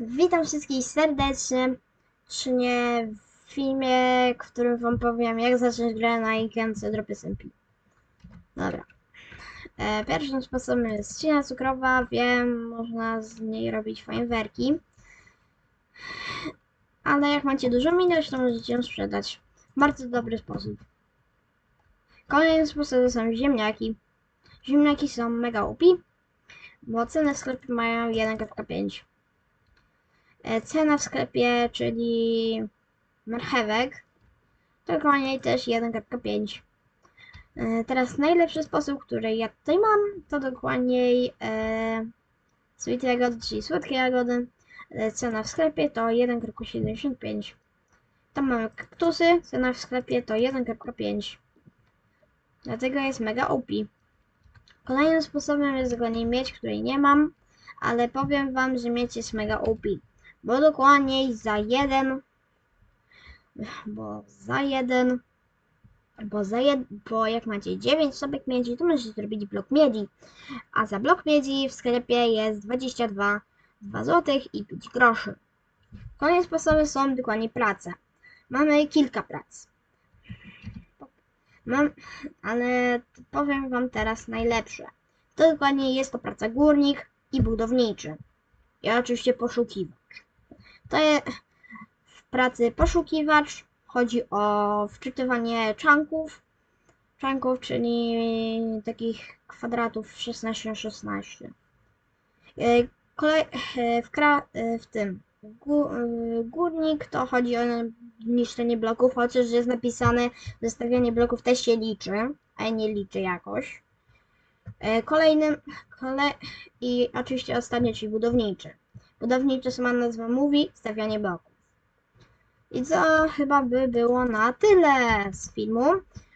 Witam wszystkich serdecznie, czy nie w filmie, w którym wam powiem jak zacząć grę na Ikence Drop SMP. Dobra. E, pierwszym sposobem jest ścina cukrowa, wiem, można z niej robić fajerwerki. Ale jak macie dużo minut, to możecie ją sprzedać. Bardzo dobry sposób. Kolejnym sposobem są ziemniaki. Ziemniaki są mega upi, bo ceny w sklepie mają 1,5. E, Cena w sklepie, czyli marchewek, to dokładnie też 1,5. E, Teraz najlepszy sposób, który ja tutaj mam, to dokładniej e, sweet jagody, czyli słodkie jagody. E, Cena w sklepie to 1,75. Tam mamy kaktusy, cena w sklepie to 1,5. Dlatego jest mega OP. Kolejnym sposobem jest dokładnie mieć, której nie mam, ale powiem wam, że mieć jest mega OP. Bo dokładniej za jeden, bo za jeden, bo za jed, bo jak macie 9 sobek miedzi, to możecie zrobić blok miedzi. A za blok miedzi w sklepie jest 22 2 zł i 5 groszy. Kolejne sposoby są dokładnie prace. Mamy kilka prac. Mam, ale powiem wam teraz najlepsze. To dokładnie jest to praca górnik i budowniczy. I oczywiście poszukiwacz. To jest w pracy poszukiwacz chodzi o wczytywanie czanków, czanków, czyli takich kwadratów 16 na 16. E, Kolej, e, w, kra, e, w tym gó, górnik to chodzi o niszczenie bloków, chociaż jest napisane zestawianie bloków też się liczy, a nie liczy jakoś. Kolejnym, kole, i oczywiście ostatnie, czyli budowniczy. Budowniczy sama nazwa mówi, stawianie bloków. I co chyba by było na tyle z filmu.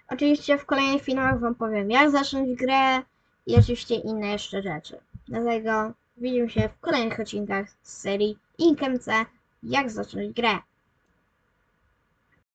Oczywiście w kolejnych filmach wam powiem jak zacząć grę i oczywiście inne jeszcze rzeczy. Dlatego widzimy się w kolejnych odcinkach z serii Inkemce jak zacząć grę.